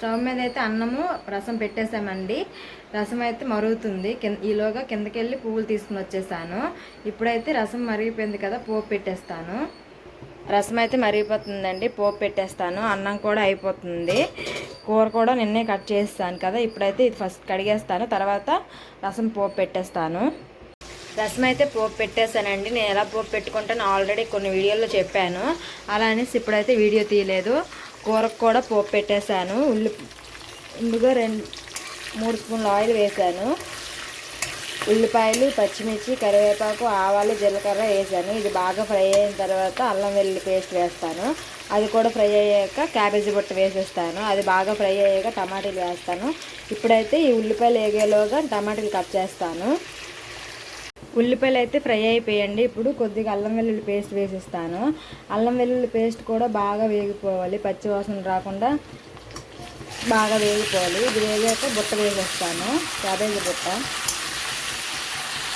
Stove మీద అయితే అన్నము రసం పెట్టేసామండి. రసం అయితే మరుగుతుంది. కింద ఈలోగా కిందకి వెళ్ళి పువ్వులు తీసుకుని వచ్చేసాను. ఇప్పుడైతే రసం మరిగిపోయింది కదా పోపు పెట్టేస్తాను. రసం అయితే మరిగిపోతుందండి పోపు పెట్టేస్తాను. అన్నం కూడా అయిపోతుంది. కూర కూడా నిన్నే కట్ చేస్తాను కదా ఇప్పుడైతే ఇది ఫస్ట్ కడిగేస్తాను. తర్వాత రసం పోపు పెట్టేస్తాను. రసం అయితే పోపు పెట్టేశానండి నేను ఎలా పోపు పెట్టుకుంటాను ఆల్రెడీ కొన్ని వీడియోల్లో చెప్పాను. అలా అనేసి ఇప్పుడైతే వీడియో తీయలేదు. కూరకు కూడా పోపు పెట్టేశాను. ఉల్లి ముందుగా రెండు మూడు స్పూన్ల ఆయిల్ వేసాను ఉల్లిపాయలు పచ్చిమిర్చి కరివేపాకు ఆవాలు జీలకర్ర వేసాను ఇది బాగా ఫ్రై అయిన తర్వాత అల్లం వెల్లుల్లి పేస్ట్ వేస్తాను. అది కూడా ఫ్రై అయ్యాక క్యాబేజీ బుట్ట వేసేస్తాను. అది బాగా ఫ్రై అయ్యాక టమాటాలు వేస్తాను. ఇప్పుడైతే ఈ ఉల్లిపాయలు వేగేలోగా టమాటాలు కట్ చేస్తాను. ఉల్లిపాయలు అయితే ఫ్రై అయిపోయండి. ఇప్పుడు కొద్దిగా అల్లం వెల్లుల్లి పేస్ట్ వేసిస్తాను. అల్లం వెల్లుల్లి పేస్ట్ కూడా బాగా వేగిపోవాలి. పచ్చి వాసన రాకుండా బాగా వేగిపోవాలి. ఇది వేగాక బుట్ట వేసేస్తాను. క్యాబేజీ బుట్ట.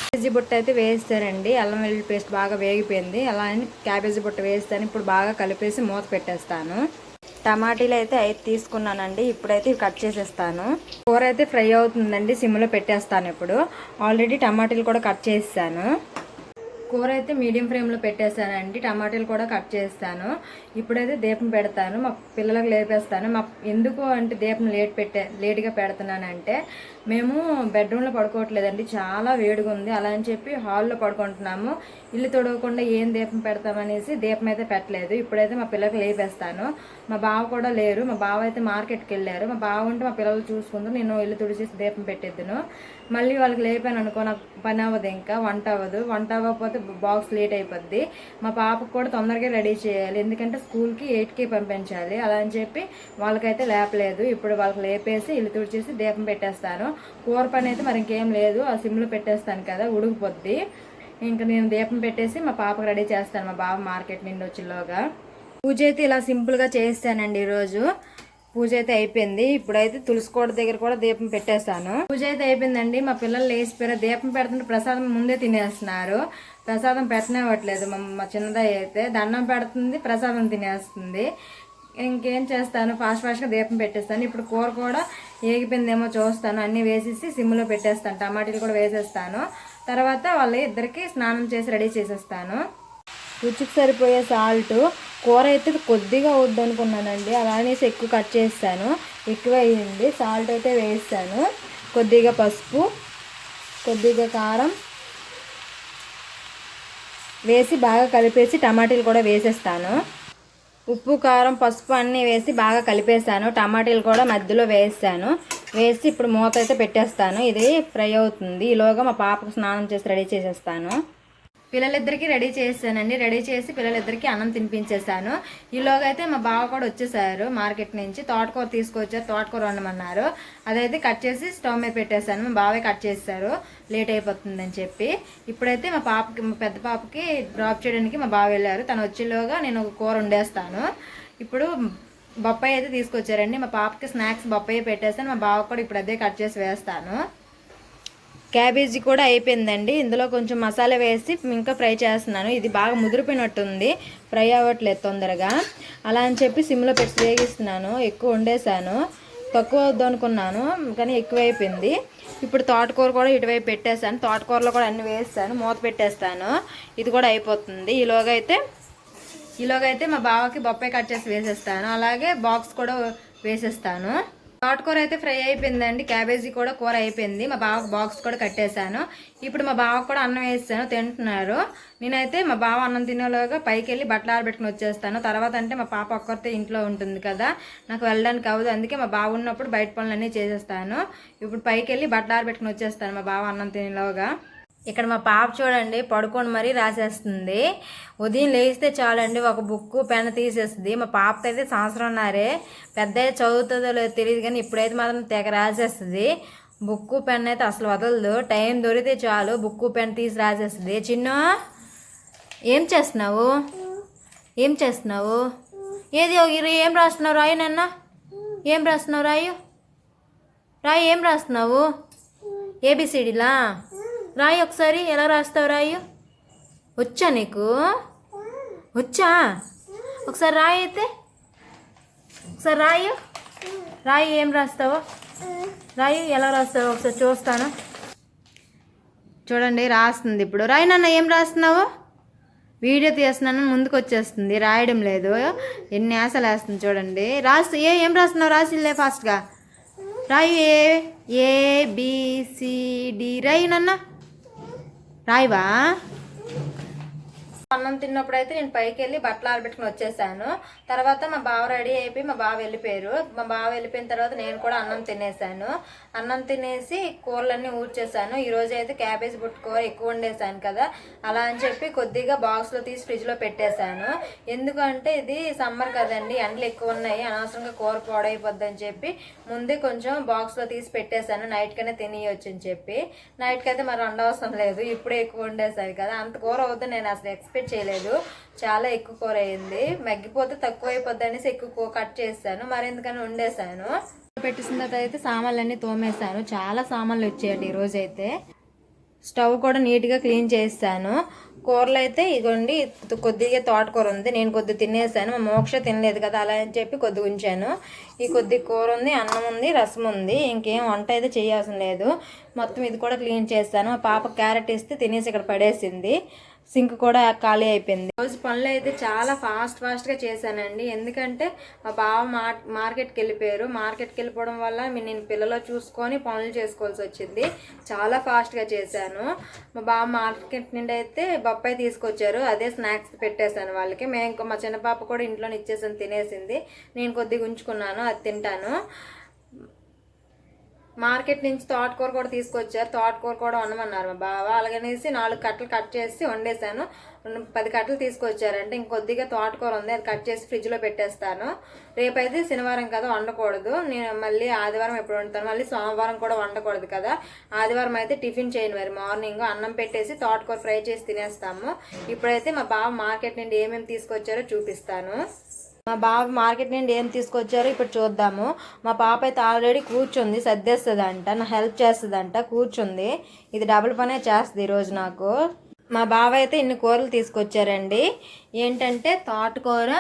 క్యాబేజీ బుట్ట అయితే వేస్తారండి. అల్లం వెల్లుల్లి పేస్ట్ బాగా వేగిపోయింది. అలా అని క్యాబేజీ బుట్ట వేస్తాను. ఇప్పుడు బాగా కలిపేసి మూత పెట్టేస్తాను. టమాటీలు అయితే ఐదు తీసుకున్నానండి. ఇప్పుడైతే ఇవి కట్ చేసేస్తాను. కూర అయితే ఫ్రై అవుతుందండి. సిమ్లో పెట్టేస్తాను ఇప్పుడు. ఆల్రెడీ టమాటీలు కూడా కట్ చేసేసాను. కూర అయితే మీడియం ఫ్లేమ్లో పెట్టేశానండి టమాటాలు కూడా కట్ చేస్తాను ఇప్పుడైతే దీపం పెడతాను మా పిల్లలకు లేపేస్తాను. మా ఎందుకు అంటే దీపం లేట్ పెట్టే లేట్గా పెడుతున్నానంటే మేము బెడ్రూమ్లో పడుకోవట్లేదండి చాలా వేడిగా ఉంది. అలా అని చెప్పి హాల్లో పడుకుంటున్నాము. ఇల్లు తొడవకుండా ఏం దీపం పెడతామనేసి దీపం అయితే పెట్టలేదు. ఇప్పుడైతే మా పిల్లలకు లేపేస్తాను. మా బావ కూడా లేరు. మా బావ అయితే మార్కెట్కి వెళ్ళారు. మా బావ ఉంటే మా పిల్లలు చూసుకుంటూ నేను ఇల్లు తుడిచేసి దీపం పెట్టేద్దును. మళ్ళీ వాళ్ళకి లేపాను అనుకో నాకు పని అవ్వదు ఇంకా వంట అవ్వదు. వంట అవ్వకపోతే బాక్స్ లేట్ అయిపోద్ది. మా పాపకు కూడా తొందరగా రెడీ చేయాలి. ఎందుకంటే స్కూల్కి ఎయిట్కి పంపించాలి. అలా అని చెప్పి వాళ్ళకైతే లేపలేదు. ఇప్పుడు వాళ్ళకి లేపేసి ఇల్లు తుడిచేసి దీపం పెట్టేస్తాను. కూర పని అయితే మరి ఇంకేం లేదు. ఆ సిమ్లో పెట్టేస్తాను కదా ఉడికిపోద్ది. ఇంకా నేను దీపం పెట్టేసి మా పాపకు రెడీ చేస్తాను. మా బావ మార్కెట్ నుండి వచ్చిలోగా పూజ అయితే ఇలా సింపుల్గా చేస్తానండి ఈరోజు. పూజ అయితే అయిపోయింది. ఇప్పుడైతే తులసికోట దగ్గర కూడా దీపం పెట్టేస్తాను. పూజ అయితే అయిపోయిందండి. మా పిల్లలు లేచిపోయారు. దీపం పెడుతుంటే ప్రసాదం ముందే తినేస్తున్నారు. ప్రసాదం పెట్టనివ్వట్లేదు మా మా చిన్నదయ్య అయితే. దండం పెడుతుంది ప్రసాదం తినేస్తుంది. ఇంకేం చేస్తాను? ఫాస్ట్ ఫాస్ట్గా దీపం పెట్టేస్తాను. ఇప్పుడు కూర కూడా ఏగిపోయిందేమో చూస్తాను. అన్నీ వేసేసి సిమ్లో పెట్టేస్తాను. టమాటీలు కూడా వేసేస్తాను. తర్వాత వాళ్ళ ఇద్దరికి స్నానం చేసి రెడీ చేసేస్తాను. రుచికి సరిపోయే సాల్ట్ కూర అయితే కొద్దిగా వద్దనుకున్నానండి. అలా అనేసి ఎక్కువ కట్ చేస్తాను. ఎక్కువ అయ్యింది. సాల్ట్ అయితే వేస్తాను. కొద్దిగా పసుపు కొద్దిగా కారం వేసి బాగా కలిపేసి టమాటీలు కూడా వేసేస్తాను. ఉప్పు కారం పసుపు అన్నీ వేసి బాగా కలిపేసాను టమాటీలు కూడా మధ్యలో వేసాను. వేసి ఇప్పుడు మూత అయితే పెట్టేస్తాను. ఇది ఫ్రై అవుతుంది. ఈలోగా మా పాపకు స్నానం చేసి రెడీ చేసేస్తాను. పిల్లలిద్దరికీ రెడీ చేశానండి. రెడీ చేసి పిల్లలిద్దరికీ అన్నం తినిపించేశాను. ఈలోగా అయితే మా బావ కూడా వచ్చేసారు మార్కెట్ నుంచి. తోటకూర తీసుకొచ్చారు. తోటకూర వండమన్నారు. అదైతే కట్ చేసి స్టవ్ మీద పెట్టేశాను. మా బావే కట్ చేశారు. లేట్ అయిపోతుందని చెప్పి. ఇప్పుడైతే మా పాపకి మా పెద్ద పాపకి డ్రాప్ చేయడానికి మా బావ వెళ్ళారు. తను వచ్చేలోగా నేను ఒక కూర వండేస్తాను. ఇప్పుడు బొప్పాయి అయితే తీసుకొచ్చారండి. మా పాపకి స్నాక్స్ బొప్పాయి పెట్టేస్తాను మా బావ కూడా ఇప్పుడు అదే కట్ చేసి వేస్తాను. క్యాబేజీ కూడా అయిపోయిందండి. ఇందులో కొంచెం మసాలా వేసి ఇంకా ఫ్రై చేస్తున్నాను. ఇది బాగా ముదిరిపోయినట్టుంది. ఫ్రై అవ్వట్లేదు తొందరగా. అలా అని చెప్పి సిమ్లో పెట్టి వేగిస్తున్నాను. ఎక్కువ వండేసాను తక్కువ వద్దు అనుకున్నాను కానీ ఎక్కువ అయిపోయింది ఇప్పుడు తోటకూర కూడా ఇటువైపు పెట్టేశాను. తోటకూరలో కూడా అన్ని వేస్తాను. మూత పెట్టేస్తాను. ఇది కూడా అయిపోతుంది. ఈలోగా అయితే ఈలోగా అయితే మా బావకి బొప్పాయి కట్ చేసి వేసేస్తాను. అలాగే బాక్స్ కూడా వేసేస్తాను. తోటకూర అయితే ఫ్రై అయిపోయిందండి క్యాబేజీ కూడా కూర అయిపోయింది. మా బావకు బాక్స్ కూడా కట్టేశాను. ఇప్పుడు మా బావకు కూడా అన్నం వేసాను తింటున్నారు. నేనైతే మా బావ అన్నం తినేలోగా పైకి వెళ్ళి బట్టలు ఆరబెట్టుకుని వచ్చేస్తాను. తర్వాత అంటే మా పాప ఒక్కరితే ఇంట్లో ఉంటుంది కదా నాకు వెళ్ళడానికి అవ్వదు. అందుకే మా బావ ఉన్నప్పుడు బయట పనులన్నీ చేసేస్తాను. ఇప్పుడు పైకి వెళ్ళి బట్టలు ఆరబెట్టుకుని వచ్చేస్తాను మా బావ అన్నం తినేలోగా. ఇక్కడ మా పాప చూడండి పడుకొని మరీ రాసేస్తుంది. ఉదయం లేస్తే చాలండి ఒక బుక్ పెన్ తీసేస్తుంది. మా పాపతో అయితే సంవత్సరంన్నారే పెద్ద చదువుతుందో లేదో తెలియదు కానీ ఇప్పుడైతే మాత్రం తెగ రాసేస్తుంది. బుక్ పెన్ అయితే అసలు వదలదు. టైం దొరికితే చాలు బుక్ పెన్ తీసి రాసేస్తుంది. చిన్న ఏం చేస్తున్నావు? ఏం చేస్తున్నావు? ఏది ఒక- ఏం రాస్తున్నావు? రాయి నాన్న. ఏం రాస్తున్నావు? రాయు. రాయి ఏం రాస్తున్నావు? ఏబిసిడిలా రాయి ఒకసారి ఎలా రాస్తావు రాయు? వచ్చా నీకు? వచ్చా? ఒకసారి రాయి అయితే? ఒకసారి రాయు? రాయి ఏం రాస్తావు? రాయి ఎలా రాస్తావు ఒకసారి చూస్తాను. చూడండి రాస్తుంది ఇప్పుడు. రాయి నాన్న ఏం రాస్తున్నావు? వీడియో తీస్తున్నాను ముందుకు వచ్చేస్తుంది రాయడం లేదు. ఎన్ని ఆశలు వేస్తుంది చూడండి. రాసి ఏ ఏం రాస్తున్నావు? రాసిలే ఫాస్ట్గా. రాయి A A B C D. రాయి నాన్న. ได้ปะ అన్నం తిన్నప్పుడు అయితే నేను పైకి వెళ్ళి బట్టలు ఆరబెట్టుకుని వచ్చేసాను. తర్వాత మా బావ రెడీ అయిపోయి మా బావ వెళ్ళిపోయారు. మా బావ వెళ్ళిపోయిన తర్వాత నేను కూడా అన్నం తినేసాను. అన్నం తినేసి కూరలన్నీ ఊడ్చేసాను. ఈరోజు అయితే క్యాబేజ్ బుట్ట కూర ఎక్కువ వండేసాను కదా. అలా అని చెప్పి కొద్దిగా బాక్స్లో తీసి ఫ్రిడ్జ్లో పెట్టేశాను ఎందుకంటే ఇది సమ్మర్ కదండి ఎండలు ఎక్కువ ఉన్నాయి అనవసరంగా కూర పాడైపోద్ది అని చెప్పి ముందే కొంచెం బాక్స్లో తీసి పెట్టేశాను నైట్కనే తినేయొచ్చు అని చెప్పి. నైట్కి అయితే మరి వండవసరం లేదు. ఇప్పుడే ఎక్కువ వండేసాను కదా. అంత కూర అవుతుంది. నేను అసలు ఎక్స్పెక్ట్ చేయలేదు. చాలా ఎక్కువ కూర అయింది. మగ్గిపోతే తక్కువ అయిపోద్ది అనేసి ఎక్కువ కట్ చేశాను. మరి ఎందుకని వండేసాను పెట్టేసిన తర్వాత అయితే సామాన్లన్నీ తోమేశాను. చాలా సామాన్లు వచ్చాయండి ఈ అయితే స్టవ్ కూడా నీట్గా క్లీన్ చేస్తాను కూరలు అయితే ఇదిగోండి కొద్దిగా తోటకూర ఉంది. నేను కొద్దిగా తినేసాను మా మోక్ష తినలేదు కదా అలా అని చెప్పి కొద్దిగా ఉంచాను. ఈ కొద్ది కూర ఉంది అన్నం ఉంది రసం ఉంది. ఇంకేం వంట అయితే చేయాల్సిన లేదు. మొత్తం ఇది కూడా క్లీన్ చేస్తాను మా పాప క్యారెట్ ఇస్తే తినేసి ఇక్కడ పడేసింది. సింక్ కూడా ఖాళీ అయిపోయింది. రోజు పనులు అయితే చాలా ఫాస్ట్ ఫాస్ట్గా చేశానండి. ఎందుకంటే మా బావ మార్ మార్కెట్కి వెళ్ళిపోయారు. మార్కెట్కి వెళ్ళిపోవడం వల్ల మీ- నేను పిల్లలు చూసుకొని పనులు చేసుకోవాల్సి వచ్చింది. చాలా ఫాస్ట్గా చేశాను. మా బావ మార్కెట్ నుండి అయితే బొప్పాయి తీసుకొచ్చారు. అదే స్నాక్స్ పెట్టేశాను వాళ్ళకి. మేము ఇంకో మా చిన్న పాప కూడా ఇంట్లోనే ఇచ్చేసాను తినేసింది. నేను కొద్దిగా ఉంచుకున్నాను అది తింటాను. మార్కెట్ నుంచి తోటకూర కూడా తీసుకొచ్చారు. తోటకూర కూడా వండమన్నారు మా బావ. అలాగనేసి నాలుగు కట్టలు కట్ చేసి వండేసాను పది కట్టలు తీసుకొచ్చారంటే ఇంకొద్దిగా తోటకూర ఉంది. అది కట్ చేసి ఫ్రిడ్జ్లో పెట్టేస్తాను. రేపైతే శనివారం కదా వండకూడదు. నేను మళ్ళీ ఆదివారం ఎప్పుడు వండుతాను? మళ్ళీ సోమవారం కూడా వండకూడదు కదా. ఆదివారం అయితే టిఫిన్ చేయను మరి. మార్నింగ్ అన్నం పెట్టేసి తోటకూర ఫ్రై చేసి తినేస్తాము. ఇప్పుడైతే మా బావ మార్కెట్ నుండి ఏమేమి తీసుకొచ్చారో చూపిస్తాను. మా బాబు మార్కెట్ నుండి ఏం తీసుకొచ్చారో ఇప్పుడు చూద్దాము. మా పాప అయితే ఆల్రెడీ కూర్చుంది సర్దేస్తుందంట నా హెల్ప్ చేస్తుందంట కూర్చుంది. ఇది డబుల్ పనే చేస్తుంది ఈరోజు నాకు. మా బావ అయితే ఇన్ని కూరలు తీసుకొచ్చారండి. ఏంటంటే తోటకూర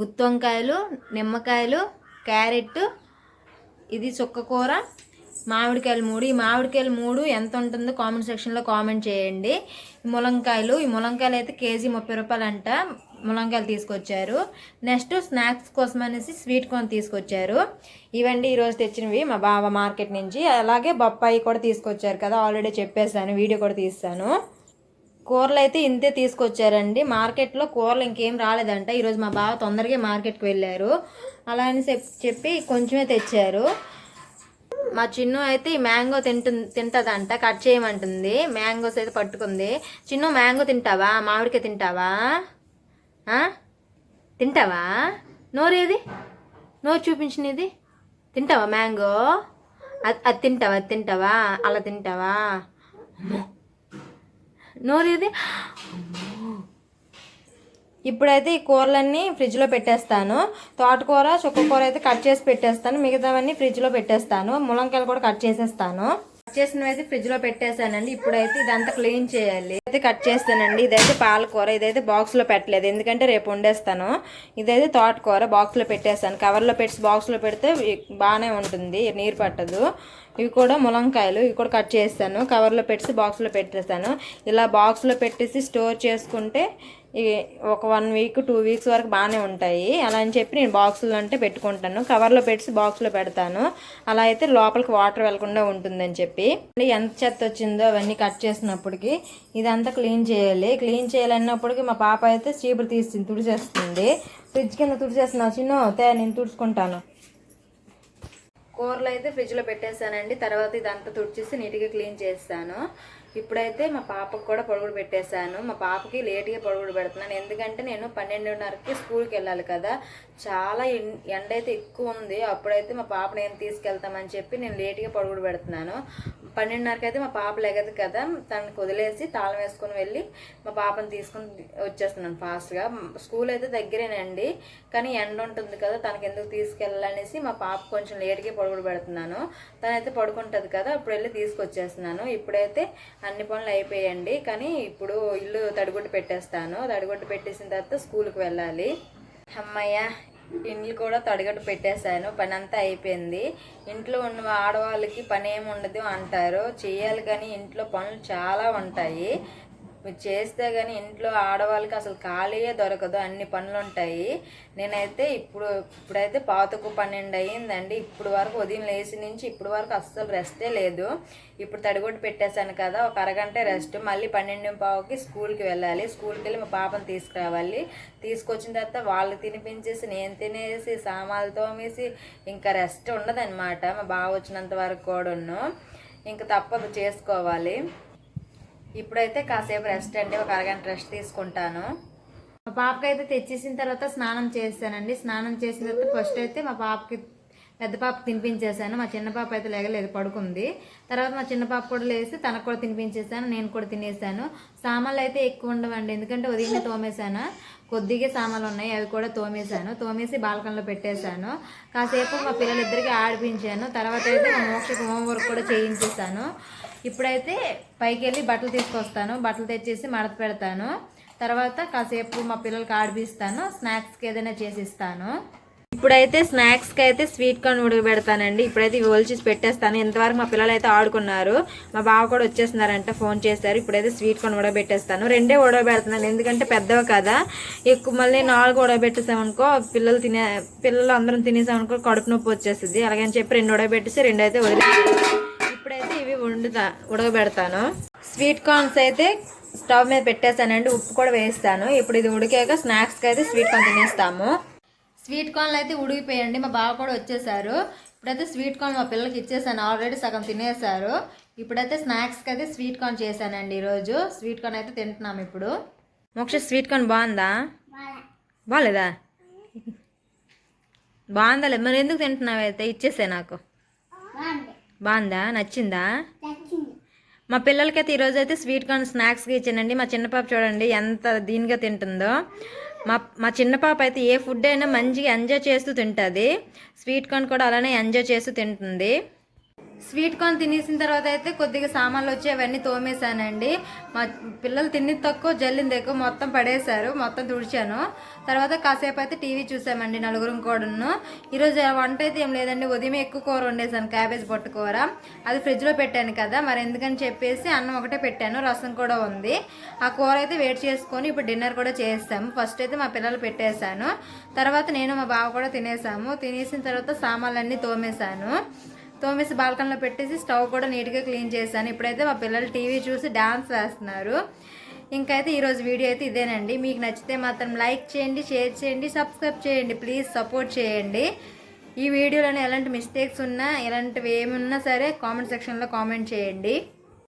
గుత్తి వంకాయలు నిమ్మకాయలు క్యారెట్ ఇది చుక్కకూర మామిడికాయలు మూడు. ఈ మామిడికాయలు మూడు ఎంత ఉంటుందో కామెంట్ సెక్షన్లో కామెంట్ చేయండి. ఈ ములంకాయలు ఈ ములంకాయలు అయితే కేజీ ముప్పై రూపాయలు అంట ములంకాయలు తీసుకొచ్చారు. నెక్స్ట్ స్నాక్స్ కోసం అనేసి స్వీట్ కార్న్ తీసుకొచ్చారు. ఇవండి ఈరోజు తెచ్చినవి మా బావ మార్కెట్ నుంచి. అలాగే బొప్పాయి కూడా తీసుకొచ్చారు కదా ఆల్రెడీ చెప్పేశాను వీడియో కూడా తీస్తాను. కూరలు అయితే ఇంతే తీసుకొచ్చారండి. మార్కెట్లో కూరలు ఇంకేం రాలేదంట. ఈరోజు మా బావ తొందరగా మార్కెట్కి వెళ్ళారు. అలా అని చెప్పి కొంచెమే తెచ్చారు. మా చిన్ను అయితే ఈ మ్యాంగో తింటు తింటుందంట కట్ చేయమంటుంది. మ్యాంగోస్ అయితే పట్టుకుంది. చిన్ను మ్యాంగో తింటావా? మామిడికాయ తింటావా? తింటావా? నోరేది? నోరు చూపించినది? తింటావా మ్యాంగో? అది అది తింటావా అది తింటావా? అలా తింటావా? నోరేది? ఇప్పుడైతే ఈ కూరలన్నీ ఫ్రిడ్జ్లో పెట్టేస్తాను. తోటకూర చుక్కకూర అయితే కట్ చేసి పెట్టేస్తాను. మిగతావన్నీ ఫ్రిడ్జ్లో పెట్టేస్తాను. ములంకాయలు కూడా కట్ చేసేస్తాను. కట్ చేసినవి అయితే ఫ్రిడ్జ్లో పెట్టేశానండి. ఇప్పుడైతే ఇదంతా క్లీన్ చేయాలి. అయితే కట్ చేస్తానండి. ఇదైతే పాలకూర ఇదైతే బాక్స్లో పెట్టలేదు. ఎందుకంటే రేపు వండేస్తాను. ఇదైతే తోటకూర బాక్స్లో పెట్టేస్తాను కవర్లో పెట్టి బాక్స్లో పెడితే బాగానే ఉంటుంది. నీరు పట్టదు. ఇవి కూడా ములంకాయలు. ఇవి కూడా కట్ చేస్తాను. కవర్లో పెట్టి బాక్స్లో పెట్టేస్తాను. ఇలా బాక్స్లో పెట్టేసి స్టోర్ చేసుకుంటే ఇవి ఒక వన్ వీక్ టూ వీక్స్ వరకు బాగానే ఉంటాయి. అలా అని చెప్పి నేను బాక్సులు అంటే పెట్టుకుంటాను. కవర్లో పెట్టి బాక్స్లో పెడతాను. అలా అయితే లోపలికి వాటర్ వెళ్ళకుండా ఉంటుందని చెప్పి. ఎంత చెత్త వచ్చిందో అవన్నీ కట్ చేసినప్పటికి ఇదంతా క్లీన్ చేయాలి. క్లీన్ చేయాలన్నప్పటికి మా పాప అయితే చీపులు తీసి తుడిచేస్తుంది. ఫ్రిడ్జ్ కింద తుడిచేస్తున్నావు చిన్న తే నేను తుడుచుకుంటాను. కూరలు అయితే ఫ్రిడ్జ్లో పెట్టేశానండి. తర్వాత ఇదంతా తుడిచేసి నీట్గా క్లీన్ చేస్తాను. ఇప్పుడైతే మా పాపకు కూడా పొడుగుడు పెట్టేశాను. మా పాపకి లేట్గా పొడుగుడు పెడుతున్నాను. ఎందుకంటే నేను పన్నెండున్నరకి స్కూల్కి వెళ్ళాలి కదా. చాలా ఎండ అయితే ఎక్కువ ఉంది. అప్పుడైతే మా పాప నేను తీసుకెళ్తామని చెప్పి నేను లేట్గా పొడుగుడు పెడుతున్నాను. పన్నెండున్నరకి అయితే మా పాప లెగదు కదా. తను వదిలేసి తాళం వేసుకొని వెళ్ళి మా పాపని తీసుకొని వచ్చేస్తున్నాను ఫాస్ట్గా. స్కూల్ అయితే దగ్గరేనండి. కానీ ఎండ ఉంటుంది కదా. తనకి ఎందుకు తీసుకెళ్ళాలనేసి మా పాప కొంచెం లేట్గా పొడుగుడు పెడుతున్నాను. తనైతే పడుకుంటుంది కదా. అప్పుడు వెళ్ళి తీసుకొచ్చేస్తున్నాను. ఇప్పుడైతే అన్ని పనులు అయిపోయాయండి. కానీ ఇప్పుడు ఇల్లు తడిగుడ్డు పెట్టేస్తాను. తడిగుడ్డు పెట్టేసిన తర్వాత స్కూల్కి వెళ్ళాలి. అమ్మయ్య ఇండ్లు కూడా తడిగట్టు పెట్టేశాను. పని అంతా అయిపోయింది. ఇంట్లో ఉన్న ఆడవాళ్ళకి పని ఏమి ఉండదు అంటారు. చేయాలి కానీ ఇంట్లో పనులు చాలా ఉంటాయి. మీరు చేస్తే కానీ ఇంట్లో ఆడవాళ్ళకి అసలు ఖాళీయే దొరకదు. అన్ని పనులు ఉంటాయి నేనైతే ఇప్పుడు ఇప్పుడైతే పాతకు పన్నెండు అయ్యిందండి. ఇప్పుడు వరకు ఉదయం లేచి నుంచి ఇప్పుడు వరకు అస్సలు రెస్టే లేదు. ఇప్పుడు తడిగొట్టు పెట్టేశాను కదా ఒక అరగంట రెస్ట్ మళ్ళీ పన్నెండు పావుకి స్కూల్కి వెళ్ళాలి. స్కూల్కి వెళ్ళి మా పాపను తీసుకురావాలి. తీసుకొచ్చిన తర్వాత వాళ్ళు తినిపించేసి నేను తినేసి సామాన్లు తోమేసి ఇంకా రెస్ట్ ఉండదన్నమాట. మా బావ వచ్చినంత వరకు కూడా ఇంకా తప్పదు చేసుకోవాలి. ఇప్పుడైతే కాసేపు రెస్ట్ అండి ఒక అరగంట రెస్ట్ తీసుకుంటాను. మా పాపకి అయితే తెచ్చేసిన తర్వాత స్నానం చేస్తానండి స్నానం చేసిన తర్వాత ఫస్ట్ అయితే మా పాపకి పెద్ద పాప తినిపించేశాను. మా చిన్న పాప అయితే లేగలేదు పడుకుంది. తర్వాత మా చిన్న పాప కూడా లేసి తనకు కూడా తినిపించేశాను నేను కూడా తినేసాను సామాన్లు అయితే ఎక్కువ ఉండవండి ఎందుకంటే ఉదయమే తోమేశాను. కొద్దిగా సామాన్లు ఉన్నాయి అవి కూడా తోమేశాను. తోమేసి బాల్కన్లో పెట్టేశాను. కాసేపు మా పిల్లలిద్దరికీ ఆడిపించాను. తర్వాత అయితే మా మోక్షకు హోంవర్క్ కూడా చేయించేశాను. ఇప్పుడైతే పైకి వెళ్ళి బట్టలు తీసుకొస్తాను. బట్టలు తెచ్చేసి మడత పెడతాను. తర్వాత కాసేపు మా పిల్లలకి ఆడిపిస్తాను. స్నాక్స్కి ఏదైనా చేసిస్తాను. ఇప్పుడైతే స్నాక్స్కి అయితే స్వీట్ కార్న్ ఉడకబెడతానండి. ఇప్పుడైతే ఇవి ఒలిచేసి పెట్టేస్తాను. ఇంతవరకు మా పిల్లలు అయితే ఆడుకున్నారు. మా బావ కూడా వచ్చేస్తున్నారంట ఫోన్ చేశారు. ఇప్పుడైతే స్వీట్ కార్న్ ఉడకబెట్టేస్తాను. రెండే ఉడకబెడుతున్నాను. ఎందుకంటే పెద్దవి కదా. ఎక్కువ మళ్ళీ నాలుగు ఉడకబెట్టేసామనుకో పిల్లలు తినే పిల్లలు అందరం తినేసామనుకో కడుపు నొప్పి వచ్చేస్తుంది. అలాగని చెప్పి రెండు ఉడకబెట్టేసి రెండు అయితే వదిలి వండుతా ఉడకబెడతాను. స్వీట్ కార్న్స్ అయితే స్టవ్ మీద పెట్టేసానండి ఉప్పు కూడా వేస్తాను. ఇప్పుడు ఇది ఉడికాక స్నాక్స్కి అయితే స్వీట్ కార్న్ తినేస్తాము. స్వీట్ కార్న్లు అయితే ఉడికిపోయండి మా బావ కూడా వచ్చేసారు. ఇప్పుడైతే స్వీట్ కార్న్ మా పిల్లలకి ఇచ్చేసాను ఆల్రెడీ సగం తినేసారు ఇప్పుడైతే స్నాక్స్కి అయితే స్వీట్ కార్న్ చేశానండి ఈరోజు. స్వీట్ కార్న్ అయితే తింటున్నాం ఇప్పుడు. మోక్ష స్వీట్ కార్న్ బాగుందా? బాగాలేదా బాగుందా మరి ఎందుకు తింటున్నావు? అయితే ఇచ్చేసే నాకు. బాగుందా? నచ్చిందా? మా పిల్లలకైతే ఈరోజు అయితే స్వీట్ కార్న్ స్నాక్స్గా ఇచ్చానండి. మా చిన్న పాప చూడండి ఎంత దీనిగా తింటుందో. మా మా చిన్న పాప అయితే ఏ ఫుడ్ అయినా మంచిగా ఎంజాయ్ చేస్తూ తింటుంది. స్వీట్ కార్న్ కూడా అలానే ఎంజాయ్ చేస్తూ తింటుంది. స్వీట్ కార్న్ తినేసిన తర్వాత అయితే కొద్దిగా సామాన్లు వచ్చి అవన్నీ తోమేశానండి. మా పిల్లలు తిని తక్కువ జల్లింది ఎక్కువ మొత్తం పడేశారు మొత్తం తుడిచాను. తర్వాత కాసేపు అయితే టీవీ చూసామండి నలుగురం కూడాను. ఈరోజు వంట అయితే ఏం లేదండి ఉదయం ఎక్కువ కూర వండేసాను క్యాబేజ్ పొట్టు కూర. అది ఫ్రిడ్జ్లో పెట్టాను కదా మరి ఎందుకని చెప్పేసి అన్నం ఒకటే పెట్టాను రసం కూడా ఉంది. ఆ కూర అయితే వెయిట్ చేసుకొని ఇప్పుడు డిన్నర్ కూడా చేస్తాము ఫస్ట్ అయితే మా పిల్లలు పెట్టేశాను. తర్వాత నేను మా బావ కూడా తినేసాము. తినేసిన తర్వాత సామాన్లన్నీ తోమేశాను. తోమేసి బాల్కన్లో పెట్టేసి స్టవ్ కూడా నీట్గా క్లీన్ చేశాను. ఇప్పుడైతే మా పిల్లలు టీవీ చూసి డాన్స్ వేస్తున్నారు. ఇంకైతే ఈరోజు వీడియో అయితే ఇదేనండి. మీకు నచ్చితే మాత్రం లైక్ చేయండి షేర్ చేయండి సబ్స్క్రైబ్ చేయండి ప్లీజ్ సపోర్ట్ చేయండి. ఈ వీడియోలోనే ఎలాంటి మిస్టేక్స్ ఉన్నా ఎలాంటివి ఏమున్నా సరే కామెంట్ సెక్షన్లో కామెంట్ చేయండి.